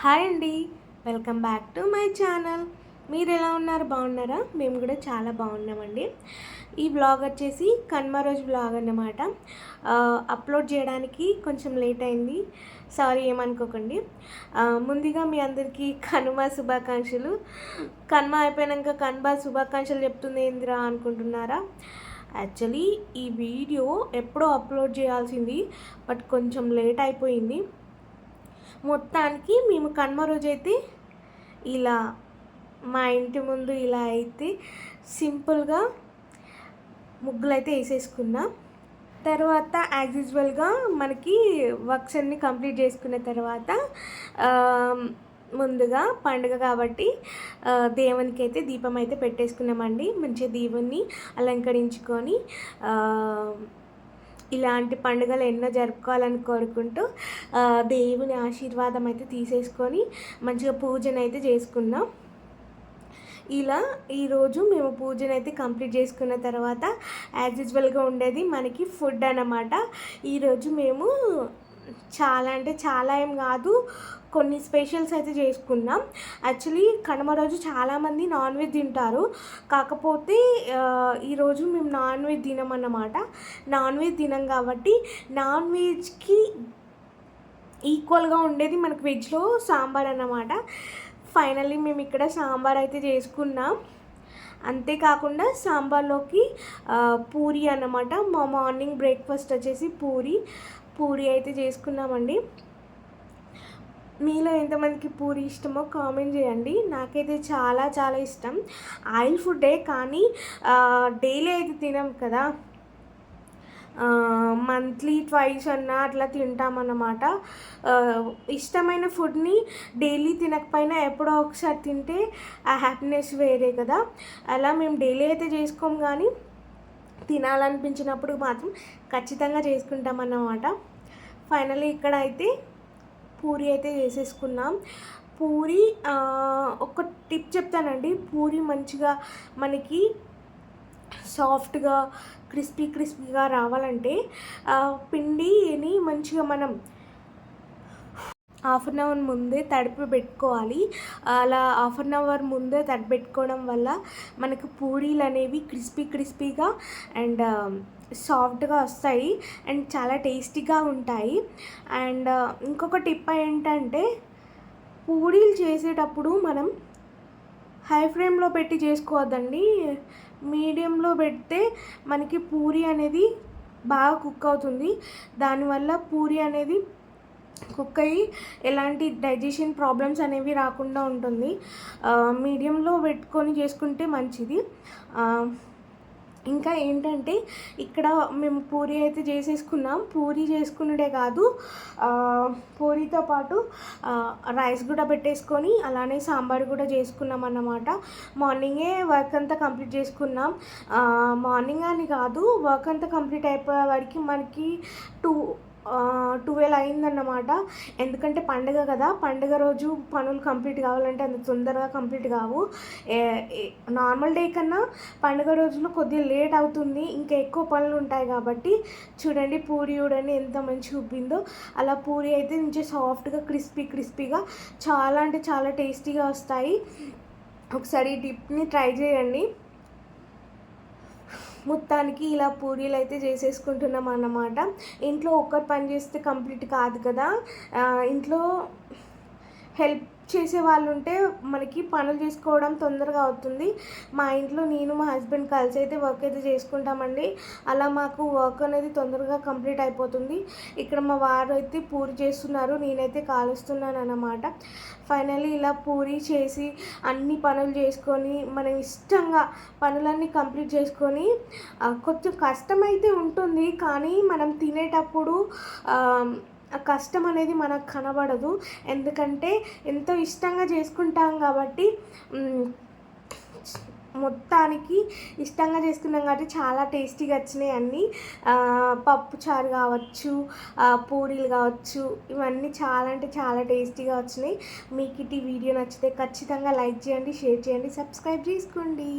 Hi అండి. Welcome back to my channel. మీరు ఎలా ఉన్నారు? బాగున్నారా? మేము కూడా చాలా బాగున్నామండి. ఈ బ్లాగ్ వచ్చేసి కన్మ రోజు బ్లాగ్ అన్నమాట. అప్లోడ్ చేయడానికి కొంచెం లేట్ అయింది. సారీ ఏమనుకోకండి. ముందుగా మీ అందరికీ కనుమ శుభాకాంక్షలు. కనుమ అయిపోయాక కనుమ శుభాకాంక్షలు చెప్తుంది ఏందిరా అనుకుంటున్నారా? యాక్చువల్లీ ఈ వీడియో ఎప్పుడో అప్లోడ్ చేయాల్సింది బట్ కొంచెం లేట్ అయిపోయింది. మొత్తానికి మేము కనుమ రోజైతే ఇలా మా ఇంటి ముందు ఇలా అయితే సింపుల్గా ముగ్గులు అయితే వేసేసుకున్నాం. తర్వాత యాజ్ యూజువల్గా మనకి వర్క్స్ అన్ని కంప్లీట్ చేసుకున్న తర్వాత ముందుగా పండుగ కాబట్టి దేవునికి అయితే దీపం అయితే పెట్టేసుకున్నామండి. మంచిగా దేవుణ్ణి అలంకరించుకొని ఇలాంటి పండుగలు ఎన్నో జరుపుకోవాలని కోరుకుంటూ దేవుని ఆశీర్వాదం అయితే తీసేసుకొని మంచిగా పూజనైతే అయితే చేసుకున్నాం ఇలా ఈరోజు మేము పూజను అయితే కంప్లీట్ చేసుకున్న తర్వాత యాజ్ యూజువల్గా ఉండేది మనకి ఫుడ్ అన్నమాట. ఈరోజు మేము చాలా అంటే చాలా ఏం కాదు. కొన్ని స్పెషల్స్ అయితే చేసుకున్నాం. యాక్చువల్లీ కనుమ రోజు చాలామంది నాన్ వెజ్ తింటారు. కాకపోతే ఈరోజు మేము నాన్ వెజ్ తినమన్నమాట నాన్ వెజ్ తినం కాబట్టి నాన్ వెజ్కి ఈక్వల్గా ఉండేది మనకు వెజ్లో సాంబార్ అన్నమాట. ఫైనల్లీ మేము ఇక్కడ సాంబార్ అయితే చేసుకున్నాం. అంతేకాకుండా సాంబార్లోకి పూరి అన్నమాట. మా మార్నింగ్ బ్రేక్ఫాస్ట్ వచ్చేసి పూరి. పూరి అయితే చేసుకున్నామండి. మీలో ఎంతమందికి పూరి ఇష్టమో కామెంట్ చేయండి. నాకైతే చాలా చాలా ఇష్టం. ఆయిల్ ఫుడ్డే కానీ డైలీ అయితే తినం కదా. మంత్లీ ట్వైస్ అన్నా అట్లా తింటామన్నమాట. ఇష్టమైన ఫుడ్ని డైలీ తినకపోయినా ఎప్పుడో ఒకసారి తింటే ఆ హ్యాపీనెస్ వేరే కదా. అలా మేము డైలీ అయితే చేసుకోం కానీ తినాలనిపించినప్పుడు మాత్రం ఖచ్చితంగా చేసుకుంటామన్నమాట. ఫైనల్లీ ఇక్కడ అయితే పూరి అయితే చేసేసుకున్నాం. పూరి ఒక టిప్ చెప్తానండి. పూరి మంచిగా మనకి సాఫ్ట్గా క్రిస్పీ క్రిస్పీగా రావాలంటే పిండిని మంచిగా మనం హాఫ్ అన్ అవర్ ముందే తడిపి పెట్టుకోవాలి. అలా హాఫ్ అన్ అవర్ ముందే తడిపి పెట్టుకోవడం వల్ల మనకు పూరీలు అనేవి క్రిస్పీ క్రిస్పీగా అండ్ సాఫ్ట్గా వస్తాయి అండ్ చాలా టేస్టీగా ఉంటాయి. అండ్ ఇంకొక టిప్ ఏంటంటే పూరీలు చేసేటప్పుడు మనం హై ఫ్లేమ్లో పెట్టి చేసుకోవద్దండి. మీడియంలో పెడితే మనకి పూరి అనేది బాగా కుక్ అవుతుంది. దానివల్ల పూరి అనేది కుక్ అయ్యి ఎలాంటి డైజెషన్ ప్రాబ్లమ్స్ అనేవి రాకుండా ఉంటుంది. మీడియంలో పెట్టుకొని చేసుకుంటే మంచిది. ఇంకా ఏంటంటే ఇక్కడ మేము పూరి అయితే చేసేసుకున్నాం. పూరి చేసుకున్నడే కాదు పూరితో పాటు రైస్ కూడా పెట్టేసుకొని అలానే సాంబార్ కూడా చేసుకున్నాం అన్నమాట. మార్నింగే వర్క్ అంతా కంప్లీట్ చేసుకున్నాం. మార్నింగ్ అని కాదు వర్క్ అంతా కంప్లీట్ అయిపోయే వరకు మనకి టూ ట్వెల్వ్ అయిందన్నమాట. ఎందుకంటే పండుగ కదా పండుగ రోజు పనులు కంప్లీట్ కావాలంటే అంత తొందరగా కంప్లీట్ కావు. నార్మల్ డే కన్నా పండుగ రోజులు కొద్దిగా లేట్ అవుతుంది ఇంకా ఎక్కువ పనులు ఉంటాయి కాబట్టి చూడండి పూరి చూడండి ఎంత మంచిగా ఉబ్బిందో. అలా పూరి అయితే మంచిగా సాఫ్ట్గా క్రిస్పీ క్రిస్పీగా చాలా అంటే చాలా టేస్టీగా వస్తాయి. ఒకసారి ఈ టిప్ని ట్రై చేయండి. మొత్తానికి ఇలా పూరీలు అయితే చేసేసుకుంటున్నాం అన్నమాట. ఇంట్లో ఒక్కరు పని చేస్తే కంప్లీట్ కాదు కదా. ఇంట్లో హెల్ప్ చేసే వాళ్ళు ఉంటే మనకి పనులు చేసుకోవడం తొందరగా అవుతుంది. మా ఇంట్లో నేను మా హస్బెండ్ కలిసి అయితే వర్క్ అయితే చేసుకుంటామండి. అలా మాకు వర్క్ అనేది తొందరగా కంప్లీట్ అయిపోతుంది. ఇక్కడ మా వారు అయితే పూరి చేస్తున్నారు. నేనైతే కాలుస్తున్నాను అన్నమాట. ఫైనల్లీ ఇలా పూరి చేసి అన్ని పనులు చేసుకొని మనం ఇష్టంగా పనులన్నీ కంప్లీట్ చేసుకొని కొంచెం కష్టమైతే ఉంటుంది. కానీ మనం తినేటప్పుడు కష్టం అనేది మనకు కనబడదు. ఎందుకంటే ఎంతో ఇష్టంగా చేసుకుంటాం కాబట్టి మొత్తానికి ఇష్టంగా చేసుకున్నాం కాబట్టి చాలా టేస్టీగా వచ్చినాయి అన్నీ. పప్పుచారు పప్పు చారు కావచ్చు పూరీలు కావచ్చు ఇవన్నీ చాలా అంటే చాలా టేస్టీగా వచ్చినాయి. మీకు ఇటు ఈ వీడియో నచ్చితే ఖచ్చితంగా లైక్ చేయండి షేర్ చేయండి సబ్స్క్రైబ్ చేసుకోండి.